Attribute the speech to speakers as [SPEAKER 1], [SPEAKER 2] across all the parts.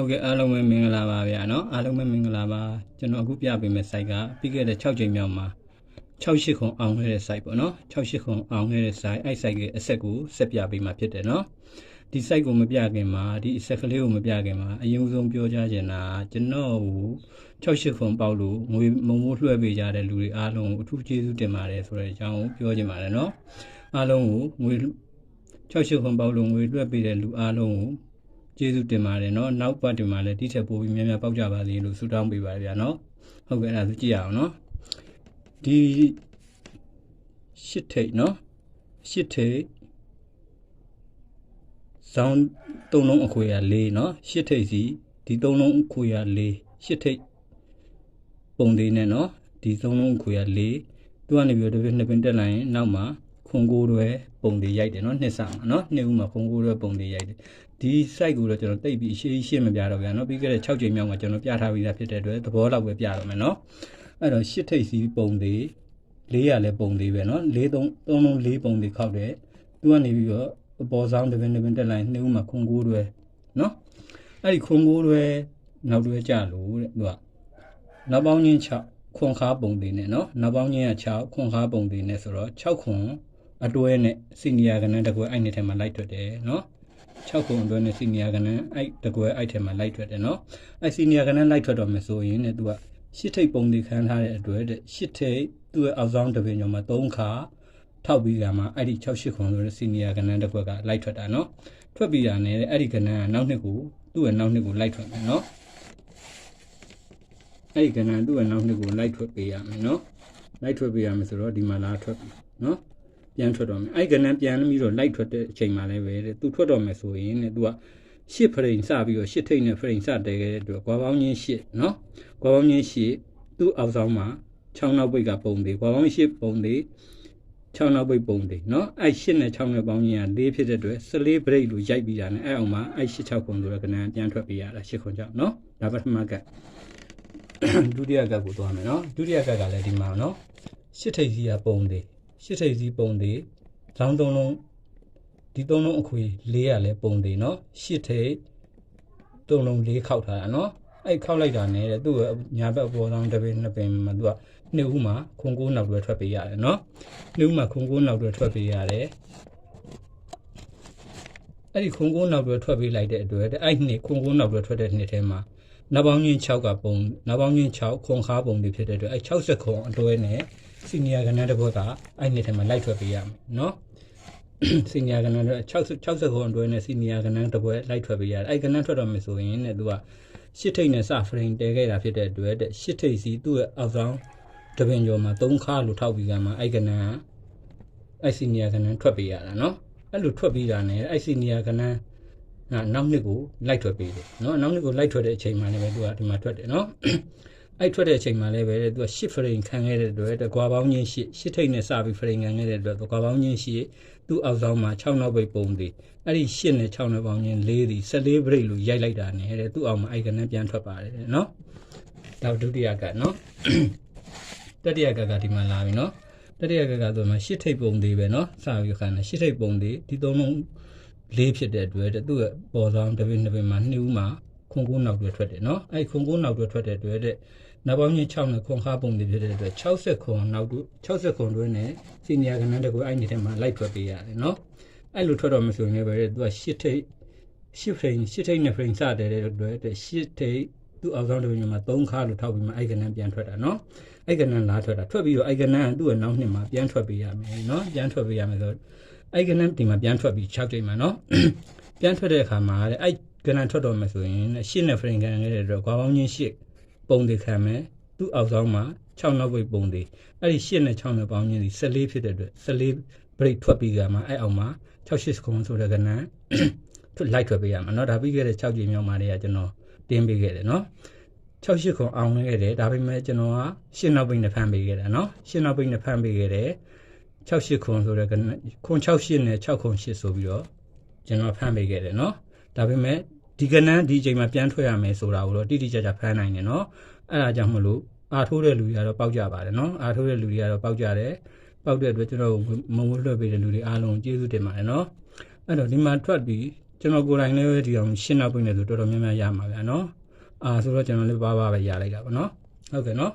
[SPEAKER 1] ဟုတ်ကဲ့အားလုံးပဲမင်္ဂလာပါဗျာနော်အားလုံးပဲမင်္ဂလာပါကျွန်တော်အခုပြပေးမယ့် site ကပြီးခဲ့တဲ့6ချိန်မြောက်မှာ68ခုအောင်ခဲ့တဲ့ site ပေါ့နော်68ခုအောင်ခဲ့တဲ့ site အဲ့ site ရဲ့အဆက်ကိုဆက်ပြပေးမှာဖြစ်တယ်နော်ဒီ site ကိုမပြခင်မှာဒီအဆက်ကလေးကိုမပြခင်မှာအရင်ဆုံးပြောကြားချင်တာကျွန်တော်ကို68ခုပေါက်လို့ငွေမုံမိုးလွှဲပေးကြတဲ့လူတွေအားလုံးကိုအထူးကျေးဇူးတင်ပါတယ်ဆိုတဲ့အကြောင်းကိုပြောချင်ပါတယ်နော်အားလုံးကိုငွေ68ခုပေါက်လို့ငွေလွှဲပေးတဲ့လူအားလုံးကို ကျေးဇူးတင်ပါတယ်နော်နောက်ပတ်တင်မှာလည်းဒီထက်ပိုပြီးများများပေါက်ကြပါစေလို့ဆုတောင်းပေးပါတယ်ဗျာနော်ဟုတ်ကဲ့အဲ့ဒါဆိုကြည့်ရအောင်နော်ဒီရှစ်ထိတ်နော်ရှစ်ထိတ်ဇောင်းသုံးလုံးအခွေရ၄နော်ရှစ်ထိတ်စီဒီသုံးလုံးအခွေရ၄ရှစ်ထိတ်ပုံသေးနဲ့နော်ဒီသုံးလုံးအခွေရ၄သူကနေပြီးတော့တစ်ပြည့်နှစ်ပင်တက်လာရင်နောက်မှာခွန်ကိုးတွေပုံတွေရိုက်တယ်နော်နှစ်ဆောင်နော်နှစ်ဦးမှာခွန်ကိုးတွေပုံတွေရိုက်တယ် ဒီ site ကိုတော့ကျွန်တော်တိတ်ပြီးအရှိရှင်းမပြတော့ဗျာနော်ပြီးခဲ့တဲ့6ချိန်မြောက်ကကျွန်တော်ပြထားပြီးသားဖြစ်တဲ့အတွက်သဘောလောက်ပဲပြတော့မယ်နော်အဲ့တော့ရှစ်ထိပ်စီပုံသေးလေးရလဲပုံသေးပဲနော်၄၃၃၄ပုံသေးခောက်တယ်သူကနေပြီးတော့အပေါ်ဆောင်တပင်တပင်တက်လိုက်နှစ်ဦးမှာခွန်ကိုးတွဲနော်အဲ့ဒီခွန်ကိုးတွဲနောက်တွဲကြလို့တဲ့သူကနောက်ပေါင်းချင်း6ခွန်ခါပုံသေးနဲ့နော်နောက်ပေါင်းချင်းက6ခွန်ခါပုံသေးနဲ့ဆိုတော့6ခွန်အတွဲနဲ့စီနီယာကဏ္ဍတကွဲအဲ့ဒီထဲမှာလိုက်ထွက်တယ်နော် 6ခုအတွင်းနဲ့စီနီယာကနန်းအဲ့တကွယ်အဲ့ထဲမှာလိုက်ထွက်တယ်နော်အဲ့စီနီယာကနန်းလိုက်ထွက်တော့မယ်ဆိုရင်တဲ့သူကရှစ်ထိပ်ပုံတွေခန်းထားတဲ့အတွက်တဲ့ရှစ်ထိပ်သူ့ရဲ့အောက်ဆောင်တပင်ကျော်မှာ3ခါထောက်ပြီးကမှအဲ့ဒီ6 8ခုဆိုတဲ့စီနီယာကနန်းတကွယ်ကလိုက်ထွက်တာနော်ထွက်ပြီးတာနဲ့အဲ့ဒီကနန်းကနောက်နှစ်ကိုသူ့ရဲ့နောက်နှစ်ကိုလိုက်ထွက်မယ်နော်အဲ့ဒီကနန်းသူ့ရဲ့နောက်နှစ်ကိုလိုက်ထွက်ပေးရမယ်နော်လိုက်ထွက်ပေးရမယ်ဆိုတော့ဒီမှာလာထွက်ပြီနော် ပြန်ထွက်တော့မယ်အဲ့ကလန်ပြန်ပြီးတော့လိုက်ထွက်တဲ့အချိန်မှာလည်းပဲတဲ့သူထွက်တော့မယ်ဆိုရင်တဲ့သူကရှစ်ဖရိန်စပြီးတော့ရှစ်ထိတ်နဲ့ဖရိန်စတဲခဲ့တဲ့အတွက်ကွာပေါင်းချင်းရှစ်နော်ကွာပေါင်းချင်းရှစ်သူ့အောက်ဆောင်မှာ6နောက်ပိတ်ကပုံသေးကွာပေါင်းရှစ်ပုံသေး6နောက်ပိတ်ပုံသေးနော်အဲ့ရှစ်နဲ့6နဲ့ပေါင်းချင်းက၄ဖြစ်တဲ့အတွက်14 break လို့ရိုက်ပြီးတာနဲ့အဲ့အောင်မှာအဲ့ရှစ်6ခုဆိုတော့ကဏ္ဍပြန်ထွက်ပေးရတာရှစ်ခုကြောင့်နော်ဒါပထမကတ်ဒုတိယကတ်ကိုသွားမယ်နော်ဒုတိယကတ်ကလည်းဒီမှာနော်ရှစ်ထိတ်စီကပုံသေး ရှစ်ထိပ်စီးပုံသေးဇောင်းသုံးလုံးဒီသုံးလုံးအခွေလေးရလဲပုံသေးเนาะရှစ်ထိပ်သုံးလုံးလေးခောက်ထားတာเนาะအဲ့ခောက်လိုက်တာနဲ့တဲ့သူ့ရဲ့ညာဘက်ပေါ်ဆောင်တစ်ပင်နှစ်ပင်မှာသူကနှစ်ဦးမှာခွန်ကိုးနောက်တွဲထွက်ပေးရတယ်เนาะနှစ်ဦးမှာခွန်ကိုးနောက်တွဲထွက်ပေးရတယ်အဲ့ဒီခွန်ကိုးနောက်တွဲထွက်ပေးလိုက်တဲ့အတွက်အဲ့နှစ်ခွန်ကိုးနောက်တွဲထွက်တဲ့နှစ်ထဲမှာနောက်ပေါင်းချင်း6ကပုံနောက်ပေါင်းချင်း6ခွန်ခါပုံတွေဖြစ်တဲ့အတွက်အဲ့60ခွန်အတွဲနဲ့ စီနီယာကနန်းတစ်ဘက်ကအဲ့နှစ်ထဲမှာလိုက်ထွက်ပေးရမယ်နော်စီနီယာကနန်းတော့60 60ခုအတွဲနဲ့စီနီယာကနန်းတစ်ပွဲလိုက်ထွက်ပေးရတယ်အဲ့ကနန်းထွက်တော့မယ်ဆိုရင်တဲ့သူကရှစ်ထိတ်နဲ့စဖရင်တဲခဲ့တာဖြစ်တဲ့အတွက်တဲ့ရှစ်ထိတ်စီသူ့ရဲ့အောက်ဆောင်တပင်ကျော်မှာ၃ခါလို့ထောက်ပြီးကမှအဲ့ကနန်းအဲ့စီနီယာကနန်းထွက်ပေးရတာနော်အဲ့လိုထွက်ပြီးတာနဲ့အဲ့စီနီယာကနန်းနောက်နှစ်ကိုလိုက်ထွက်ပေးတယ်နော်နောက်နှစ်ကိုလိုက်ထွက်တဲ့အချိန်မှလည်းပဲသူကဒီမှာထွက်တယ်နော် အဲ့ထွက်တဲ့အချိန်မှာလည်းပဲသူက10 frame ခံခဲ့တဲ့အတွက်ကွာပေါင်းချင်း10 10ထိပ်နဲ့စပြီး frame ခံခဲ့တဲ့အတွက်ကွာပေါင်းချင်း10သူ့အောက်ဆောင်မှာ6နောက်ပိတ်ပုံသေးအဲ့ဒီ10နဲ့6နဲ့ပေါင်းချင်း4ဒီ14 break လို့ရိုက်လိုက်တာနဲ့တဲ့သူ့အောက်မှာ icon နဲ့ပြန်ထွက်ပါတယ်တဲ့နော်ဒါဒုတိယကနော်တတိယကကဒီမှာလာပြီနော်တတိယကကဆိုမှ10ထိပ်ပုံသေးပဲနော်စပြီးခံတယ်10ထိပ်ပုံသေးဒီသုံးလုံးလေးဖြစ်တဲ့အတွက်သူ့ရဲ့ပေါ်ဆောင်တစ်ပင်တစ်ပင်မှာနှစ်ဦးမှာခွန်ကိုးနောက်တွေထွက်တယ်နော်အဲ့ခွန်ကိုးနောက်တွေထွက်တဲ့အတွက်တဲ့ နောက်ပေါင်းချင်း6နဲ့ခွန်ခါပုံတွေဖြစ်တဲ့အတွက်60ခွန်နောက်တူ60ခွန်တွဲနဲ့စီနီယာကနန်းတကူအဲ့ဒီထဲမှာလိုက်ထွက်ပေးရတယ်နော်အဲ့လိုထွက်တော့မဆိုရင်လည်းပဲသူကရှစ်ထိပ်ရှစ်ဖိန်ရှစ်ထိပ်နဲ့ဖိန်စတဲ့အတွက်ရှစ်ထိပ်သူ့အောက်ဆောင်တပင်မှာ3ခါလို့ထောက်ပြီးမှအဲ့ကနန်းပြန်ထွက်တာနော်အဲ့ကနန်းလာထွက်တာထွက်ပြီးတော့အဲ့ကနန်းသူ့ရဲ့နောက်နှစ်မှာပြန်ထွက်ပေးရမယ်နော်ပြန်ထွက်ပေးရမယ်ဆိုအဲ့ကနန်းဒီမှာပြန်ထွက်ပြီး6ချိန်မှာနော်ပြန်ထွက်တဲ့အခါမှာတဲ့အဲ့ကနန်းထွက်တော့မယ်ဆိုရင်ရှစ်နဲ့ဖိန်ကန်ခဲ့တဲ့အတွက်ကွာပေါင်းချင်းရှစ် ပုံတွေခံမယ်သူ့အောက်ဆောင်မှာ6နောက်ပိတ်ပုံတွေအဲ့ဒီ8နဲ့6နဲ့ပေါင်းချင်းဒီ14ဖြစ်တဲ့အတွက်14 break ထွက်ပြီးကြမှာအဲ့အောင်မှာ68ခုဆိုတဲ့ကဏ္ဍထွက်လိုက်ထွက်ပေးရမှာเนาะဒါပြီးခဲ့တဲ့6ကြိမ်မြောက်မှာတည်းကကျွန်တော်တင်းပေးခဲ့တယ်เนาะ68ခုအောင်ခဲ့တယ်ဒါပေမဲ့ကျွန်တော်က8နောက်ပိတ်နဲ့ဖမ်းပေးခဲ့တာเนาะ8နောက်ပိတ်နဲ့ဖမ်းပေးခဲ့တယ်68ခုဆိုတဲ့ကဏ္ဍခွန်68နဲ့6ခု8ဆိုပြီးတော့ကျွန်တော်ဖမ်းပေးခဲ့တယ်เนาะဒါပေမဲ့ ဒီကနန်းဒီအချိန်မှာပြန်ထွက်ရမယ်ဆိုတာကိုတော့တိတိကျကျဖမ်းနိုင်တယ်နော်အဲ့ဒါကြောင့်မလို့အာထိုးတဲ့လူတွေကတော့ပေါက်ကြပါတယ်နော်အာထိုးတဲ့လူတွေကတော့ပေါက်ကြတယ်ပေါက်တဲ့အတွက်ကျွန်တော်မုံဝလွှတ်ပေးတဲ့လူတွေအားလုံးကျေးဇူးတင်ပါတယ်နော်အဲ့တော့ဒီမှာထွက်ပြီးကျွန်တော်ကိုယ်တိုင်လည်းဒီအောင်ရှင်းနောက်ပိတ်နေဆိုတော်တော်များများရမှာဗျာနော်အာဆိုတော့ကျွန်တော်လည်းပါပါပဲရလိုက်တာပေါ့နော်ဟုတ်ကဲ့နော်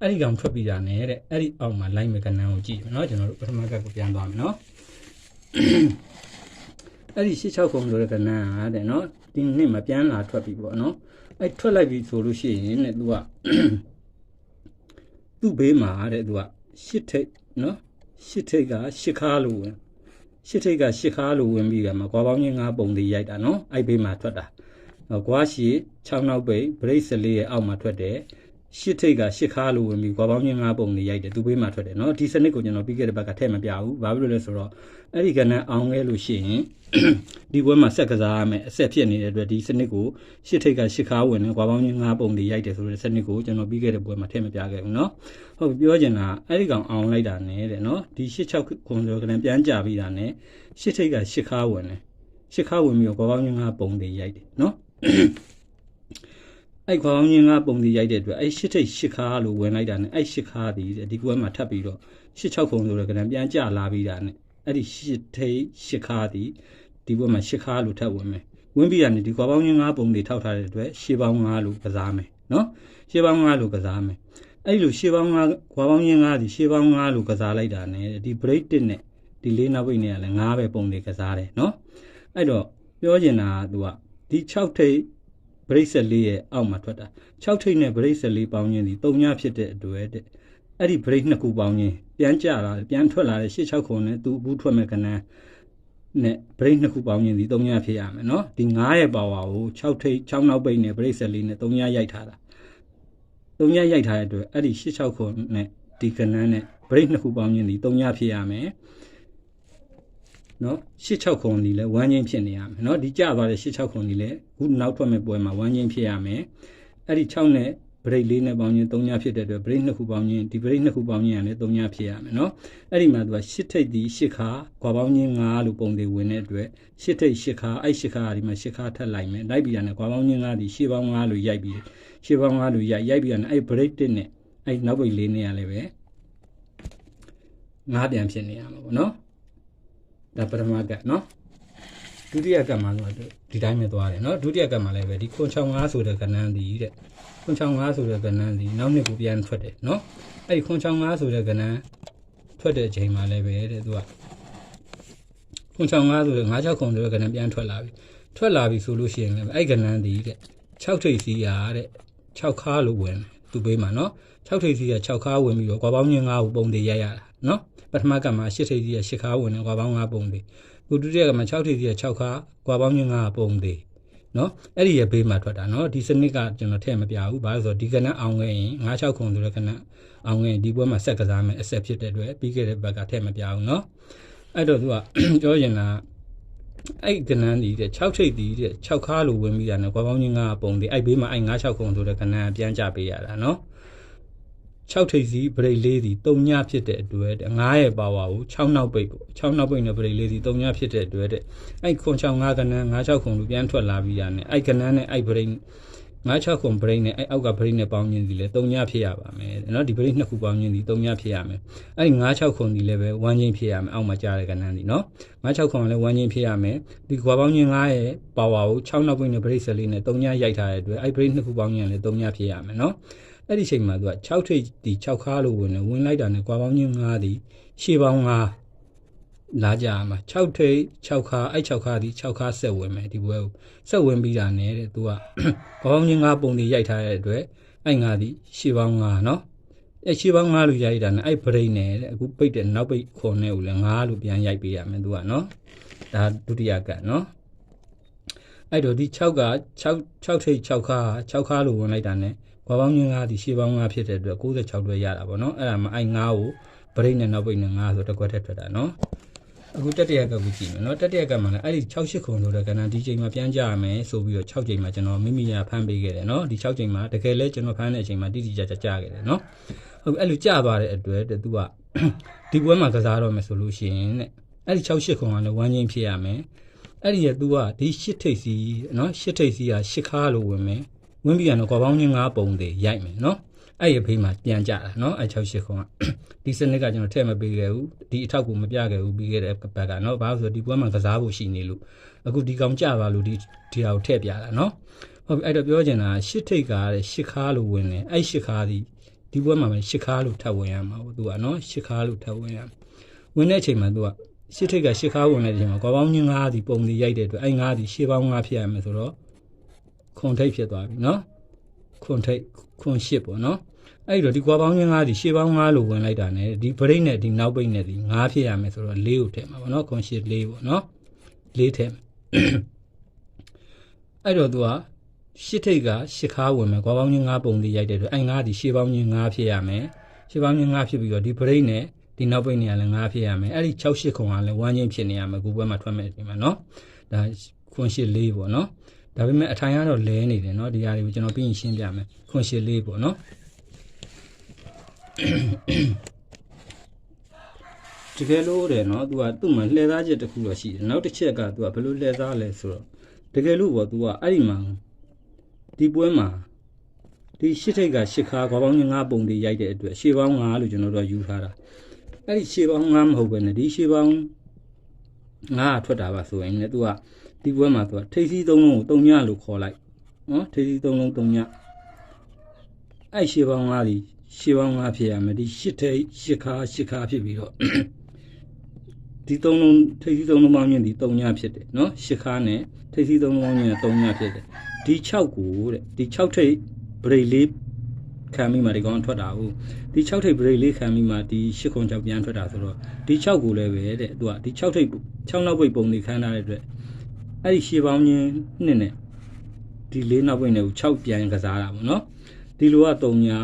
[SPEAKER 1] အဲ့ဒီကောင်ထွက်ပြီးတာနဲ့တဲ့အဲ့ဒီအောက်မှာ line မကနန်းကိုကြည့်မယ်နော်ကျွန်တော်တို့ပထမကတ်ကိုပြန်သွားမယ်နော် အဲ့ဒီ86ခုဆိုတဲ့ကနန်းဟာတဲ့နော်ဒီနှစ်မပြန်လာထွက်ပြီပေါ့နော်အဲ့ထွက်လိုက်ပြီဆိုလို့ရှိရင်တဲ့သူကသူ့ဘေးမှာတဲ့သူကရှစ်ထိတ်နော်ရှစ်ထိတ်ကရှစ်ခါလို့ဝင်ရှစ်ထိတ်ကရှစ်ခါလို့ဝင်ပြီးကမှာကွာပေါင်းချင်းငါးပုံတွေရိုက်တာနော်အဲ့ဘေးမှာထွက်တာနော်ကွာရှိ6နောက်ပိတ်ဘရိတ်14ရဲ့အောက်မှာထွက်တယ် ရှစ်ထိတ်ကရှစ်ခါလို့ဝင်ပြီးကွာပေါင်းချင်းငါးပုံတွေရိုက်တယ်သူ့ဘေးမှာထွက်တယ်နော်ဒီစနစ်ကိုကျွန်တော်ပြီးခဲ့တဲ့ဘက်ကထည့်မပြဘူးဘာဖြစ်လို့လဲဆိုတော့အဲ့ဒီကနန်းအောင်ခဲ့လို့ရှိရင်ဒီဘွဲမှာဆက်ကစားရမယ်အဆက်ဖြစ်နေတဲ့အတွက်ဒီစနစ်ကိုရှစ်ထိတ်ကရှစ်ခါဝင်တယ်ကွာပေါင်းချင်းငါးပုံတွေရိုက်တယ်ဆိုတဲ့စနစ်ကိုကျွန်တော်ပြီးခဲ့တဲ့ဘွဲမှာထည့်မပြခဲ့ဘူးနော်ဟုတ်ပြီပြောချင်တာအဲ့ဒီကောင်အောင်လိုက်တာနဲ့တဲ့နော်ဒီ86ခုဆိုကလည်းပြန်ကြပြီးတာနဲ့ရှစ်ထိတ်ကရှစ်ခါဝင်တယ်ရှစ်ခါဝင်ပြီးတော့ကောပေါင်းချင်းကပုံတွေရိုက်တယ်နော် အဲ့ကောင်းချင်းကပုံတွေရိုက်တဲ့အတွက်အဲ့ရှစ်ထိတ်ရှစ်ခါလို့ဝင်လိုက်တာနဲ့အဲ့ရှစ်ခါဒီဒီကွဲမှာထပ်ပြီးတော့86ခုဆိုတော့ကလည်းပြန်ကြလာပြီးတာနဲ့အဲ့ဒီရှစ်ထိတ်ရှစ်ခါဒီဒီဘက်မှာရှစ်ခါလို့ထပ်ဝင်မယ်ဝင်ပြီးတာနဲ့ဒီကောပေါင်းချင်းကပုံတွေထောက်ထားတဲ့အတွက်ရှစ်ပေါင်း9လို့ကစားမယ်နော်ရှစ်ပေါင်း9လို့ကစားမယ်အဲ့လိုရှေးပေါင်းငါခွာပေါင်းရင်းငါဒီရှေးပေါင်းငါလို့ကစားလိုက်တာ ਨੇ ဒီ break တစ်နဲ့ဒီလေးနောက်ပိတ်နဲ့ကလည်းငါပဲပုံတွေကစားတယ်နော်အဲ့တော့ပြောချင်တာကသူကဒီ6ထိပ် break 14ရဲ့အောက်မှာထွက်တာ6ထိပ်နဲ့ break 14ပေါင်းရင်းဒီ3ညဖြစ်တဲ့အတွက်တဲ့အဲ့ဒီ break နှစ်ခုပေါင်းရင်းပြန်ကြလာပြန်ထွက်လာတဲ့86ခုနဲ့သူ့ဘူးထွက်မဲ့ကနန်းနဲ့ break နှစ်ခုပေါင်းရင်းဒီ3ညဖြစ်ရမယ်နော်ဒီ9ရဲ့ power ကို6ထိပ်6နောက်ပိတ်နဲ့ break 14နဲ့3ညရိုက်ထားတာသုံးညရိုက်ထားတဲ့အတွက်အဲ့ဒီ86ခုနဲ့ဒီကနန်းနဲ့ break နှစ်ခုပေါင်းခြင်းဒီသုံးညဖြစ်ရမယ် နော်86ခုဒီလဲဝမ်းချင်းဖြစ်နေရမယ်နော်ဒီကျသွားတဲ့86ခုဒီလဲခုနောက်ထွက်မဲ့ပွဲမှာဝမ်းချင်းဖြစ်ရမယ်အဲ့ဒီ6နဲ့ break လေးနဲ့ပေါင်းခြင်း3ညဖြစ်တဲ့အတွက် break နှစ်ခုပေါင်းခြင်းဒီ break နှစ်ခုပေါင်းခြင်းကလည်း3ညဖြစ်ရမယ်နော်အဲ့ဒီမှာသူက8ထိပ်ဒီ8ခါခွာပေါင်းခြင်း9လို့ပုံတွေဝင်တဲ့အတွက်8ထိပ်8ခါအဲ့8ခါဒီမှာ8ခါထပ်လိုက်မယ်လိုက်ပြီးရတယ်ခွာပေါင်းခြင်း9ဒီ8ပေါင်း9လို့ရိုက်ပြီးရှေ့ပေါင်း9လို့ရိုက်ရိုက်ပြီးရတယ်အဲ့ break တစ်နဲ့အဲ့နောက်ပိတ်လေးနဲ့ရလည်းပဲငါးပြန်ဖြစ်နေရမှာပေါ့နော် ဒါပထမကတ်နော်ဒုတိယကတ်မှာတော့ဒီတိုင်းပဲသွားတယ်နော်ဒုတိယကတ်မှာလည်းပဲဒီခွန်65ဆိုတဲ့ကဏ္ဍဒီတဲ့ခွန်65ဆိုတဲ့ကဏ္ဍဒီနောက်နှစ်ကိုပြန်ထွက်တယ်နော်အဲ့ဒီခွန်65ဆိုတဲ့ကဏ္ဍထွက်တဲ့အချိန်မှာလည်းပဲတဲ့သူကခွန်65ဆိုတဲ့56ခွန်ဆိုတဲ့ကဏ္ဍပြန်ထွက်လာပြီထွက်လာပြီဆိုလို့ရှိရင်လည်းအဲ့ကဏ္ဍဒီတဲ့6ထိပ်စီရာတဲ့6ခါလို့ဝင်တယ်သူပေးမှာနော်6ထိပ်စီက6ခါဝင်ပြီးတော့ကွာပေါင်းချင်း9ကိုပုံတွေရိုက်ရတာနော် ပထမကမှာ8ထိပ်စီက8ခါဝင်တယ်ကွာပေါင်း9ပုံတွေခုဒုတိယကမှာ6ထိပ်စီက6ခါကွာပေါင်းချင်း9ပုံတွေနော်အဲ့ဒီရဲ့ဘေးမှာထွက်တာနော်ဒီစနစ်ကကျွန်တော်ထည့်မပြဘူးဘာလို့ဆိုတော့ဒီကနန်းအောင်ခဲ့ရင်96ခုဆိုတဲ့ကနန်းအောင်ခဲ့ရင်ဒီဘက်မှာဆက်ကစားမယ်အဆက်ဖြစ်တဲ့အတွက်ပြီးခဲ့တဲ့ဘက်ကထည့်မပြဘူးနော်အဲ့တော့သူကပြောရင်လားအဲ့ကနန်းဒီတဲ့6ထိပ်ဒီတဲ့6ခါလိုဝင်ပြီးတာနဲ့ကွာပေါင်းချင်း9ပုံတွေအဲ့ဘေးမှာအဲ့96ခုဆိုတဲ့ကနန်းပြန်ကြပေးရတာနော် 6ထိပ်စီဘရိတ်လေးစီ3ညဖြစ်တဲ့အတွက်တဲ့9ရဲ့ပါဝါကို6နောက်ပိတ်ပေါ့6နောက်ပိတ်နဲ့ဘရိတ်လေးစီ3ညဖြစ်တဲ့အတွက်တဲ့အဲ့ခွန်65ကနန်း96ခုလိုပြန်ထွက်လာပြီးတာနဲ့အဲ့ကနန်းနဲ့အဲ့ဘရိတ်96ခုဘရိတ်နဲ့အဲ့အောက်ကဘရိတ်နဲ့ပေါင်းခြင်းစီလဲ3ညဖြစ်ရပါမယ်တဲ့နော်ဒီဘရိတ်နှစ်ခုပေါင်းခြင်းစီ3ညဖြစ်ရမယ်အဲ့ဒီ96ခုဒီလည်းပဲ1ချင်းဖြစ်ရမယ်အောက်မှာကြားတဲ့ကနန်းဒီနော်96ခုကလည်း1ချင်းဖြစ်ရမယ်ဒီခွာပေါင်းခြင်း9ရဲ့ပါဝါကို6နောက်ပိတ်နဲ့ဘရိတ်ဆက်လေးနဲ့3ညရိုက်ထားတဲ့အတွက်အဲ့ဘရိတ်နှစ်ခုပေါင်းခြင်းလည်း3ညဖြစ်ရမယ်နော် အဲ့ဒီချိန်မှာသူက6ထိပ်ဒီ6ခါလို့ဝင်တယ်ဝင်လိုက်တာနဲ့ကွာပေါင်းချင်း9ဒီရှေ့ပေါင်း9လာကြမှာ6ထိပ်6ခါအဲ့6ခါဒီ6ခါဆက်ဝင်မယ်ဒီဘွဲကိုဆက်ဝင်ပြီးတာနဲ့တဲ့သူကကွာပေါင်းချင်း9ပုံတွေရိုက်ထားတဲ့အတွက်အဲ့9ဒီရှေ့ပေါင်း9နော်အဲ့ရှေ့ပေါင်း9လို့ရိုက်တာနဲ့အဲ့ဘရိတ်နဲ့တဲ့အခုပိတ်တဲ့နောက်ပိတ်ခွန်နဲ့ကိုလည်း9လို့ပြန်ရိုက်ပေးရမယ်သူကနော်ဒါဒုတိယကတ်နော်အဲ့တော့ဒီ6က6 6ထိပ်6ခါ6ခါလို့ဝင်လိုက်တာနဲ့ ကွာပေါင်းချင်း9ဒီရှေ့ပေါင်း9ဖြစ်တဲ့အတွက်96တွဲရတာပေါ့နော်အဲ့ဒါမှအဲ့9ကိုဗရိတ်နဲ့နောက်ပိတ်နဲ့9ဆိုတစ်ခွက်ထက်ထွက်တာနော်အခုတက်တရကကိုကြည့်မယ်နော်တက်တရကမှလည်းအဲ့ဒီ68ခုဆိုတဲ့ကဏ္ဍဒီချိန်မှာပြန်ကြရမယ်ဆိုပြီးတော့6ချိန်မှာကျွန်တော်မိမိရဖမ်းပေးခဲ့တယ်နော်ဒီ6ချိန်မှာတကယ်လဲကျွန်တော်ဖမ်းတဲ့အချိန်မှာတိတိကျကျကြခဲ့တယ်နော်ဟုတ်အဲ့လိုကြပါတဲ့အတွက်တဲ့သူကဒီပွဲမှာကစားတော့မယ်ဆိုလို့ရှိရင်တဲ့အဲ့ဒီ68ခုကလည်းဝမ်းချင်းဖြစ်ရမယ်အဲ့ဒီရသူကဒီ8ထိပ်စီနော်8ထိပ်စီက8ခါလို့ဝင်မယ် ဝင်းပြီးရတော့ကွာပေါင်းချင်း9ပုံတွေရိုက်မယ်နော်အဲ့ဒီအဖေးမှာပြန်ကြတာနော်အဲ့6 8ခွန်ကဒီစနစ်ကကျွန်တော်ထည့်မပေးခဲ့ဘူးဒီအထောက်ကိုမပြခဲ့ဘူးပြီးခဲ့တဲ့ဘက်ကနော်ဘာလို့ဆိုဒီပွဲမှာကစားဖို့ရှိနေလို့အခုဒီကောင်ကြပါလို့ဒီဒီဟာကိုထည့်ပြတာနော်ဟုတ်ပြီအဲ့တော့ပြောချင်တာရှစ်ထိတ်ကတဲ့ရှစ်ခါလို့ဝင်တယ်အဲ့ရှစ်ခါဒီဒီပွဲမှာပဲရှစ်ခါလို့ထပ်ဝင်ရမှာပေါ့သူကနော်ရှစ်ခါလို့ထပ်ဝင်ရဝင်တဲ့အချိန်မှာသူကရှစ်ထိတ်ကရှစ်ခါဝင်တဲ့အချိန်မှာကွာပေါင်းချင်း၅ဒီပုံဒီရိုက်တဲ့အတွက်အဲ့၅ဒီရှေ့ပေါင်း၅ဖြစ်ရမယ်ဆိုတော့ ခွန်ထိတ်ဖြစ်သွားပြီနော်ခွန်ထိတ်ခွန်ရှစ်ပေါ့နော်အဲ့တော့ဒီကွာပေါင်းချင်း၅ဒီရှေ့ပေါင်း၅လို့ဝင်လိုက်တာ ਨੇ ဒီဗရိတ်နဲ့ဒီနောက်ပိတ်နဲ့ဒီ၅ဖြစ်ရမယ်ဆိုတော့၄ကိုထည့်မှာပေါ့နော်ခွန်ရှစ်၄ပေါ့နော်၄ထည့်မယ်အဲ့တော့သူကရှစ်ထိတ်ကရှစ်ခါဝင်မယ်ကွာပေါင်းချင်း၅ပုံဒီရိုက်တဲ့အတွက်အဲ့၅ဒီရှေ့ပေါင်းချင်း၅ဖြစ်ရမယ်ရှေ့ပေါင်းချင်း၅ဖြစ်ပြီးတော့ဒီဗရိတ်နဲ့ဒီနောက်ပိတ်နေရလဲ9ဖြစ်ရမယ်အဲ့ဒီ6 8ခုံကလည်းဝမ်းချင်းဖြစ်နေရမယ်ကိုပွဲမှာထွက်မဲ့ဒီမှာเนาะဒါခွန်ရှစ်4ပေါ့เนาะ ဒါပေမဲ့အထိုင်ကတော့လဲနေတယ်เนาะဒီဟာတွေကိုကျွန်တော်ပြီးရင်ရှင်းပြမယ်ခွန်ရှစ်4ပေါ့เนาะတကယ်လို့တယ်เนาะ तू ကသူ့မှာလှည့်သားချက်တစ်ခုတော့ရှိတယ်နောက်တစ်ချက်က तू ကဘယ်လိုလှည့်သားလဲဆိုတော့တကယ်လို့ပေါ့ तू ကအဲ့ဒီမှာဒီပွဲမှာဒီရှစ်ထိတ်ကရှစ်ခါခေါပေါင်းငါးပုံတွေရိုက်တဲ့အတွက်ရှေးပေါင်း9လို့ကျွန်တော်တို့ယူထားတာအဲ့ဒီရှေးပေါင်း9မဟုတ်ပဲねဒီရှေးပေါင်း9ထွက်တာပါဆိုရင်လည်း तू က ဒီပွဲမှာ तू ကထိတ်စီးသုံးလုံးကို3ညလို့ခေါ်လိုက်နော်ထိတ်စီးသုံးလုံး3ညအဲ့ရှေးပေါင်း9ဒီရှေးပေါင်း9ဖြစ်ရမယ်ဒီရှစ်ထိတ်ရှစ်ခါရှစ်ခါဖြစ်ပြီးတော့ဒီသုံးလုံးထိတ်စီးသုံးလုံးပေါင်းရင်ဒီ3ညဖြစ်တယ်နော်ရှစ်ခါနဲ့ထိတ်စီးသုံးလုံးပေါင်းရင်3ညဖြစ်တယ်ဒီ6ကိုတဲ့ဒီ6ထိတ်ဘရိတ်လေးခံပြီးမှဒီကောင်ထွက်တာဟုတ်ဒီ6ထိပ်ဘရိတ်လေးခံပြီးမှဒီ8ခွန်6ပြန်ထွက်တာဆိုတော့ဒီ6ကိုလည်းပဲတဲ့သူကဒီ6ထိပ်6နောက်ပိတ်ပုံတွေခံထားတဲ့အတွက် အဲ့ဒီရှေးပေါင်းချင်းနှစ်နဲ့ဒီ၄နောက်ပိတ်နဲ့ကို6ပြန်ကစားတာပေါ့နော်ဒီလိုက3ညာ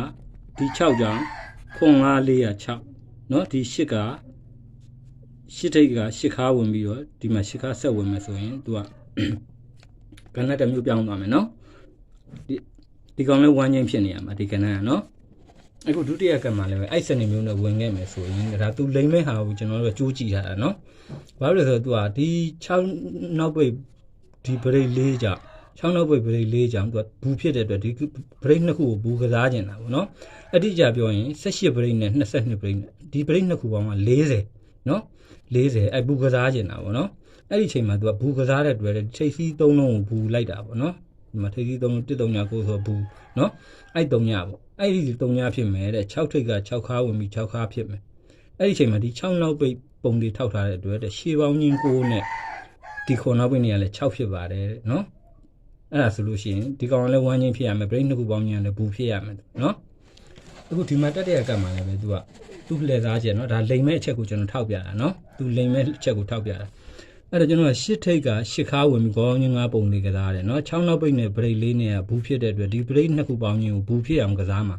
[SPEAKER 1] ဒီ6ကြောင့်ခွန်5 4 6เนาะဒီ8က8ထိပ်က8ခါဝင်ပြီးတော့ဒီမှာ8ခါဆက်ဝင်မယ်ဆိုရင်သူကကဏ္ဍတစ်မျိုးပြောင်းသွားမယ်เนาะဒီဒီကောင်လည်းဝမ်းချင်းဖြစ်နေရမှာဒီကဏ္ဍကနော်အခုဒုတိယကံမှာလည်းပဲအဲ့စနေမျိုးနဲ့ဝင်ခဲ့မယ်ဆိုရင်ဒါသူလိမ့်မဲ့ဟာကိုကျွန်တော်တို့ကြိုးကြည့်ထားတာနော်ဘာလို့လဲဆိုတော့သူကဒီ6နောက်ပိတ် ဒီဘရိတ်လေးကြောင့်ချောင်းနောက်ဘွေဘရိတ်လေးကြောင့်သူကဘူးဖြစ်တဲ့အတွက်ဒီဘရိတ်နှစ်ခုကိုဘူးကစားကျင်တာပေါ့နော်အတိအကျပြောရင်18ဘရိတ်နဲ့22ဘရိတ်နဲ့ဒီဘရိတ်နှစ်ခုပေါင်းက40နော်40အဲဘူးကစားကျင်တာပေါ့နော်အဲ့ဒီချိန်မှာသူကဘူးကစားတဲ့အတွက်ထိပ်စီးသုံးလုံးကိုဘူးလိုက်တာပေါ့နော်ဒီမှာထိပ်စီးသုံးလုံး1 3ည9ဆိုဘူးနော်အဲ့3ညပေါ့အဲ့ဒီ3ညဖြစ်မယ်တဲ့6ထိပ်က6ခါဝင်ပြီး6ခါဖြစ်မယ်အဲ့ဒီချိန်မှာဒီ6နောက်ပိတ်ပုံတွေထောက်ထားတဲ့အတွက်ရှေးပေါင်းချင်း9နဲ့ ဒီခေါ်နောက်ပိနေရလဲ6ဖြစ်ပါတယ်နော်အဲ့ဒါဆိုလို့ရှိရင်ဒီကောင်လည်းဝမ်းချင်းဖြစ်ရမယ် brain နှစ်ခုပေါင်းချင်းလည်းဘူးဖြစ်ရမယ်နော်အခုဒီမှာတက်တဲ့အကတ်မှာလည်းပဲသူကသူ့လှည့်စားချက်နော်ဒါလိမ်မဲ့အချက်ကိုကျွန်တော်ထောက်ပြတာနော်သူလိမ်မဲ့အချက်ကိုထောက်ပြတာအဲ့တော့ကျွန်တော်ကရှစ်ထိတ်ကရှစ်ခါဝင်ပြီးခေါင်းချင်းငါးပုံလေးကစားတယ်နော်6နောက်ပိတ်နဲ့ break လေးနဲ့ဘူးဖြစ်တဲ့အတွက်ဒီ break နှစ်ခုပေါင်းချင်းကိုဘူးဖြစ်အောင်ကစားမှာ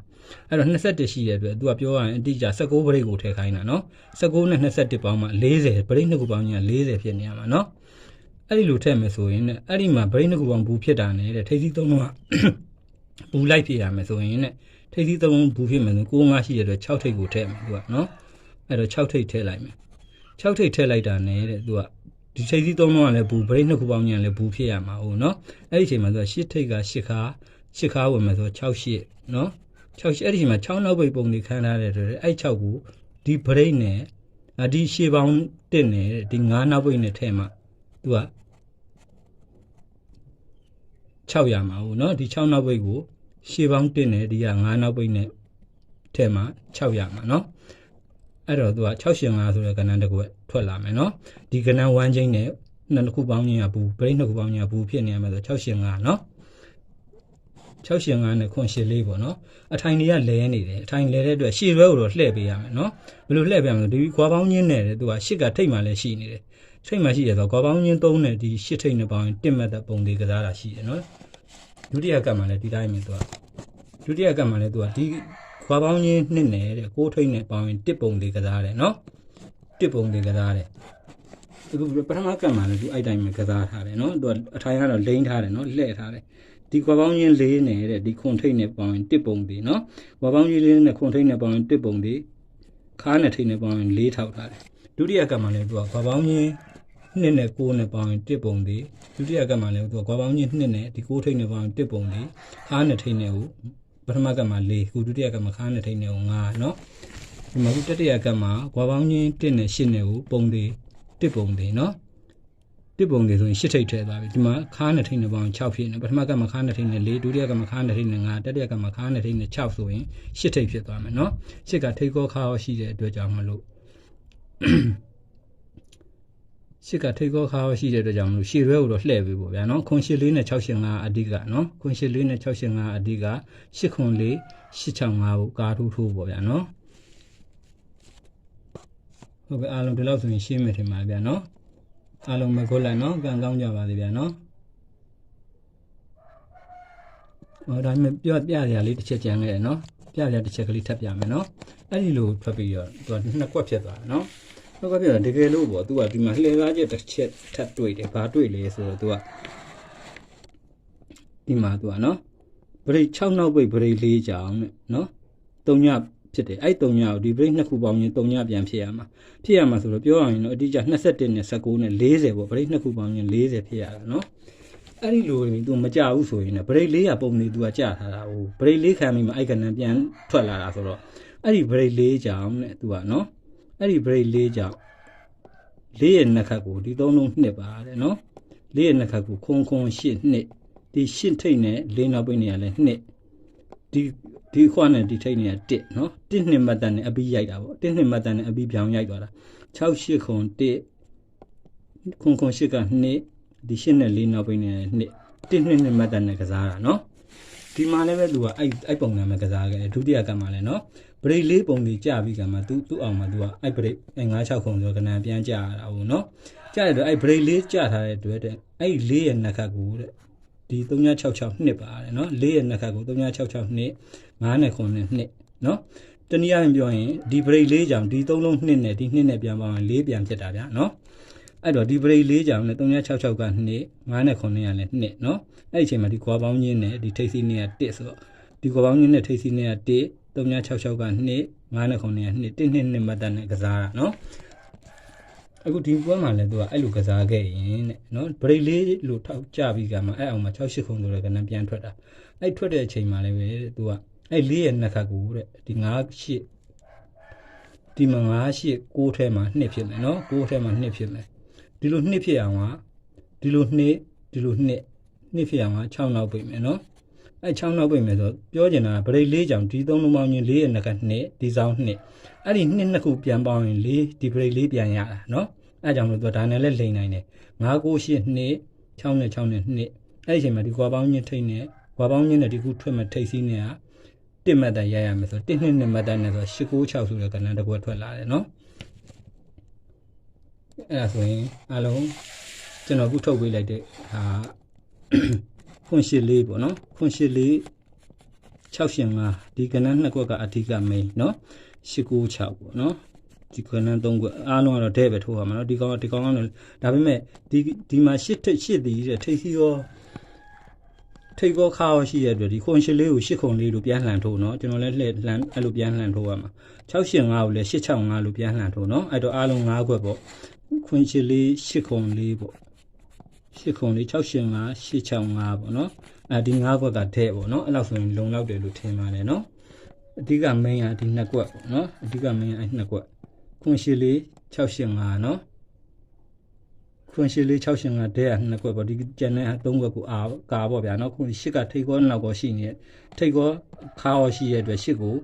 [SPEAKER 1] အဲ့တော့21ရှိတဲ့အတွက်သူကပြောရရင်အတိအကျ16 break ကိုထည့်ခိုင်းတာနော်16နဲ့21ပေါင်းမှ40 break နှစ်ခုပေါင်းချင်းက40ဖြစ်နေရမှာနော် အဲ့ဒီလိုထည့်မယ်ဆိုရင်အဲ့ဒီမှာဘရိတ်နှစ်ခုပေါင်းဘူးဖြစ်တာနဲ့တဲ့ထိပ်စီးသုံးလုံးကဘူးလိုက်ဖြစ်ရမယ်ဆိုရင်တဲ့ထိပ်စီးသုံးလုံးဘူးဖြစ်မယ်ဆို9ငါရှိတဲ့အတွက်6ထိပ်ကိုထည့်မယ်သူကနော်အဲ့တော့6ထိပ်ထည့်လိုက်မယ်6ထိပ်ထည့်လိုက်တာနဲ့တဲ့သူကဒီချိန်စီသုံးလုံးကလည်းဘူးဗရိတ်နှစ်ခုပေါင်းညာလည်းဘူးဖြစ်ရမှာဟုတ်နော်အဲ့ဒီချိန်မှာဆိုရှစ်ထိတ်ကရှစ်ခါရှစ်ခါဝင်မယ်ဆို6ရှစ်နော်6ရှစ်အဲ့ဒီချိန်မှာ6နောက်ပိတ်ပုံတွေခန်းထားတဲ့အတွက်အဲ့6ကိုဒီဗရိတ်နဲ့ဒီရှေပေါင်းတစ်နဲ့ဒီ9နောက်ပိတ်နဲ့ထဲမှာ သူက6ရမှာဟုတ်နော်ဒီ6နောက်ပိတ်ကိုရှေပေါင်းတစ်နဲ့ဒီက9နောက်ပိတ်နဲ့ထဲမှာ6ရမှာနော်အဲ့တော့သူက605ဆိုတဲ့ကဏ္ဍတစ်ခုပဲထွက်လာမယ်နော်ဒီကဏ္ဍ1ချင်းနဲ့နှစ်ခုပေါင်းချင်းကဘူးဘရိတ်နှစ်ခုပေါင်းချင်းကဘူးဖြစ်နေရမယ်ဆို605နော်605နဲ့ခွန်ရှစ်လေးပေါ့နော်အထိုင်တွေကလဲနေတယ်အထိုင်လဲတဲ့အတွက်ရှေ့ဘက်ကိုတော့လှည့်ပေးရမယ်နော်ဘယ်လိုလှည့်ပေးရမလဲဒီကွာပေါင်းချင်းနဲ့သူကရှစ်ကထိတ်မှလည်းရှိနေတယ် ထိတ်မှရှိရဆိုကွာပေါင်းချင်း3နဲ့ဒီရှစ်ထိတ်နဲ့ပေါင်းရင်တစ်မဲ့တဲ့ပုံလေးကစားတာရှိတယ်နော်ဒုတိယကပ်မှလည်းဒီတိုင်းပဲသူကဒုတိယကပ်မှလည်းသူကဒီခွာပေါင်းချင်းနှစ်နဲ့တဲ့ကိုးထိတ်နဲ့ပေါင်းရင်တစ်ပုံလေးကစားတယ်နော်တစ်ပုံလေးကစားတယ်အခုပထမကတ်မှာလည်းသူအဲ့တိုင်းပဲကစားထားတယ်နော်သူကအထိုင်ကတော့လိမ့်ထားတယ်နော်လှည့်ထားတယ်ဒီခွာပေါင်းချင်းလေးနဲ့တဲ့ဒီခွန်ထိတ်နဲ့ပေါင်းရင်တစ်ပုံလေးနော်ခွာပေါင်းချင်းလေးနဲ့ခွန်ထိတ်နဲ့ပေါင်းရင်တစ်ပုံလေးခါးနဲ့ထိတ်နဲ့ပေါင်းရင်လေးထောက်ထားတယ်ဒုတိယကတ်မှာလည်းသူကခွာပေါင်းချင်း နှစ်နဲ့ကိုးနဲ့ပေါင်းရင်တစ်ပုံလေးဒုတိယကတ်မှာလည်းသူကခွာပေါင်းချင်းနှစ်နဲ့ဒီကိုးထိတ်နဲ့ပေါင်းရင်တစ်ပုံလေးခါးနဲ့ထိတ်နဲ့ကို ပထမကမှာ4ခုဒုတိယကမှာခါနဲ့ထိန်နေကို9เนาะဒီမှာခုတတိယကမှာကွာပေါင်းချင်း1နဲ့8နဲ့ကိုပုံသေး1ပုံသေးเนาะ1ပုံသေးဆိုရင်8ထိပ်ထည့်သွားပြီဒီမှာခါနဲ့ထိန်နေပေါင်း6ဖြစ်နေပထမကမှာခါနဲ့ထိန်နေ4ဒုတိယကမှာခါနဲ့ထိန်နေ9တတိယကမှာခါနဲ့ထိန်နေ6ဆိုရင်8ထိပ်ဖြစ်သွားမယ်เนาะ8ကထိတ်ကောခါရောရှိတဲ့အတွက်ကြောင့်မလို့ ရှစ်ကထိတ်ကောခါရောရှိတဲ့အတွက်ကြောင့်မလို့ရှည်ရွဲကိုတော့လှည့်ပေးပေါ့ဗျာနော်ခွန်ရှစ်လေးနဲ့685အဓိကနော်ခွန်ရှစ်လေးနဲ့685အဓိကရှစ်ခွန်လေး865ကိုကားထိုးထိုးပေါ့ဗျာနော်ဟုတ်ကဲ့အားလုံးဒီလောက်ဆိုရင်ရှင်းမယ်ထင်ပါဗျာနော်အားလုံးမခွက်လိုက်နော်ကံကောင်းကြပါစေဗျာနော်ဟောဒါပေမဲ့ပြောပြရလေးတစ်ချက်ကြံခဲ့ရနော်ပြရတစ်ချက်ကလေးထပ်ပြမယ်နော်အဲ့ဒီလိုထွက်ပြီးတော့သူကနှစ်ကွက်ဖြစ်သွားတယ်နော် တော့ကပြတကယ်လို့ပေါ့ तू ကဒီမှာလှည့်ကားချက်တစ်ချက်ထပ်တွေ့တယ်ဘာတွေ့လဲဆိုတော့ तू ကဒီမှာ तू ကနော်ဘရိတ်6နောက်ပိတ်ဘရိတ်4ကြောင်တဲ့နော်3ညဖြစ်တယ်အဲ့3ညကိုဒီဘရိတ်နှစ်ခုပေါင်းရင်3ညပြန်ဖြစ်ရမှာဖြစ်ရမှာဆိုတော့ပြောရရင်တော့အတိအကျ21နဲ့19နဲ့40ပေါ့ဘရိတ်နှစ်ခုပေါင်းရင်40ဖြစ်ရတာနော်အဲ့ဒီလိုရင် तू မကြဘူးဆိုရင်လည်းဘရိတ်400ပုံနေ तू ကကြထားတာဟိုဘရိတ်4ခံပြီးမှအဲ့ကနန်ပြန်ထွက်လာတာဆိုတော့အဲ့ဒီဘရိတ်4ကြောင်တဲ့ तू ကနော် အဲ့ဒီ break လေးကြောင့်လေးရဲ့နှစ်ခတ်ကိုဒီသုံးလုံးနှစ်ပါတဲ့နော်လေးရဲ့နှစ်ခတ်ကိုခုံခုံရှစ်နှစ်ဒီရှစ်ထိတ်နဲ့လေးနောက်ပိတ်နေရလဲနှစ်ဒီဒီခွာနဲ့ဒီထိတ်နေရတစ်နော်တစ်နှစ်မှတ်တန်နဲ့အပြီးရိုက်တာပေါ့တစ်နှစ်မှတ်တန်နဲ့အပြီးပြောင်းရိုက်သွားတာ6ရှစ်ခုံတစ်ခုံခုံရှစ်ကနှစ်ဒီရှစ်နဲ့လေးနောက်ပိတ်နေရနှစ်တစ်နှစ်နှစ်မှတ်တန်နဲ့ကစားတာနော်ဒီမှာလည်းပဲသူကအဲ့အဲ့ပုံစံမှာကစားခဲ့တယ်ဒုတိယကမှလည်းနော် ဘရိတ်လေးပုံလေးကြာပြီးကမှသူသူ့အောင်မှာသူကအဲ့ဘရိတ်အဲ့96ခုံဆိုကနန်ပြန်ကြာရတာဟုတ်နော်ကြာတဲ့အတွက်အဲ့ဘရိတ်လေးကြာထားတဲ့အတွက်တဲ့အဲ့လေးရဲ့နှစ်ခတ်ကိုတဲ့ဒီ3966နှစ်ပါတယ်နော်လေးရဲ့နှစ်ခတ်ကို3966နှစ်9နဲ့ခုနဲ့နှစ်နော်တနည်းအားဖြင့်ပြောရင်ဒီဘရိတ်လေးကြောင့်ဒီသုံးလုံးနှစ်နဲ့ဒီနှစ်နဲ့ပြန်ပါရင်လေးပြန်ဖြစ်တာဗျာနော်အဲ့တော့ဒီဘရိတ်လေးကြောင့်လည်း3966ကနှစ်9နဲ့ခုနဲ့ကလည်းနှစ်နော်အဲ့ဒီအချိန်မှာဒီကွာပေါင်းချင်းနဲ့ဒီထိပ်စီးနဲ့က1ဆိုတော့ဒီကွာပေါင်းချင်းနဲ့ထိပ်စီးနဲ့က1 3966ကနှစ်9နဲ့ခုနှစ်နှစ်1နှစ်နှစ်မှတ်တမ်းနဲ့ကစားတာနော်အခုဒီပွဲမှာလည်းသူကအဲ့လိုကစားခဲ့ရင်တဲ့နော်ဘရိတ်လေးလိုထောက်ကြပြီးကမှအဲ့အောင်မှာ68ခုဆိုတဲ့ကနန်းပြန်ထွက်တာအဲ့ထွက်တဲ့အချိန်မှာလည်းပဲသူကအဲ့လေးရဲ့နှစ်ခတ်ကိုတဲ့ဒီ9 8ဒီမှာ9 8 6ထဲမှာ2ဖြစ်မယ်နော်6ထဲမှာ2ဖြစ်မယ်ဒီလို2ဖြစ်အောင်ကဒီလို2ဒီလို2 2ဖြစ်အောင်က6နောက်ပိတ်မယ်နော် အဲ6နောက်ပိတ်မယ်ဆိုပြောချင်တာဗရိတ်လေးကြောင်ဒီသုံးလုံးပေါင်းရင်4ရဲ့နှစ်ကနှစ်ဒီဆောင်နှစ်အဲ့ဒီနှစ်နှစ်ခုပြန်ပေါင်းရင်4ဒီဗရိတ်လေးပြန်ရတာနော်အဲကြောင့်လို့သူဒါနဲ့လည်းလိန်နိုင်တယ်9 9 8နှစ်6နဲ့6နဲ့နှစ်အဲ့ဒီအချိန်မှာဒီကွာပေါင်းချင်းထိတ်နဲ့ကွာပေါင်းချင်းနဲ့ဒီခုထွက်မဲ့ထိတ်စီးနဲ့ကတစ်မှတ်တန်ရရမယ်ဆိုတစ်နှစ်နှစ်မှတ်တန်နဲ့ဆို896ဆိုတဲ့ကဏ္ဍတစ်ခုထွက်လာတယ်နော်အဲ့ဒါဆိုရင်အလုံးကျွန်တော်ခုထုတ်ပေးလိုက်တဲ့ဟာ ခွန်ရှိလေးပေါ့နော်ခွန်ရှိလေး605ဒီကဏ္ဍနှစ်ခွက်ကအဓိက main နော်896ပေါ့နော်ဒီကဏ္ဍသုံးခွက်အားလုံးကတော့တဲ့ပဲထိုးရမှာနော်ဒီကောင်ဒီကောင်ကတော့ဒါပေမဲ့ဒီဒီမှာ8ထိပ်8တီးတဲ့ထိပ်စီရောထိပ်ကောခါရောရှိတဲ့အတွက်ဒီခွန်ရှိလေးကို8ခုံလေးလို့ပြန်လှန်ထိုးနော်ကျွန်တော်လည်းလှည့်လှန်အဲ့လိုပြန်လှန်ထိုးရမှာ685ကိုလည်း865လို့ပြန်လှန်ထိုးနော်အဲ့တော့အားလုံး5ခွက်ပေါ့ခွန်ရှိလေး8ခုံလေးပေါ့ ရှစ်ခုံလေး685 865ပေါ့နော်အဲဒီ၅ခွက်ကတဲ့ပေါ့နော်အဲ့လောက်ဆိုရင်လုံလောက်တယ်လို့ထင်ပါတယ်နော်အဓိက main ကဒီနှစ်ကွက်ပေါ့နော်အဓိက main ကအဲ့နှစ်ကွက်ခွန်ရှိလေး685နော်ခွန်ရှိလေး685တဲ့ကနှစ်ကွက်ပေါ့ဒီကျန်တဲ့၃ကွက်ကိုအာကာပေါ့ဗျာနော်ခွန်ရှစ်ကထိတ်ကောနောက်ကောရှိနေထိတ်ကောခါရောရှိရဲ့အတွက်ရှစ်ကို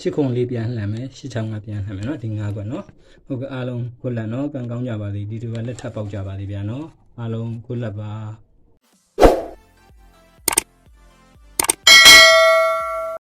[SPEAKER 1] ရှစ်ခုံလေးပြန်လှန်မယ်ရှစ်ချောင်းကပြန်လှန်မယ်နော်ဒီ၅ကွက်နော်ဟုတ်ကဲ့အားလုံးခွက်လက်နော်ကံကောင်းကြပါစေဒီဒီကလက်ထပ်ပေါက်ကြပါစေဗျာနော် အားလုံးကိုလက်ပါ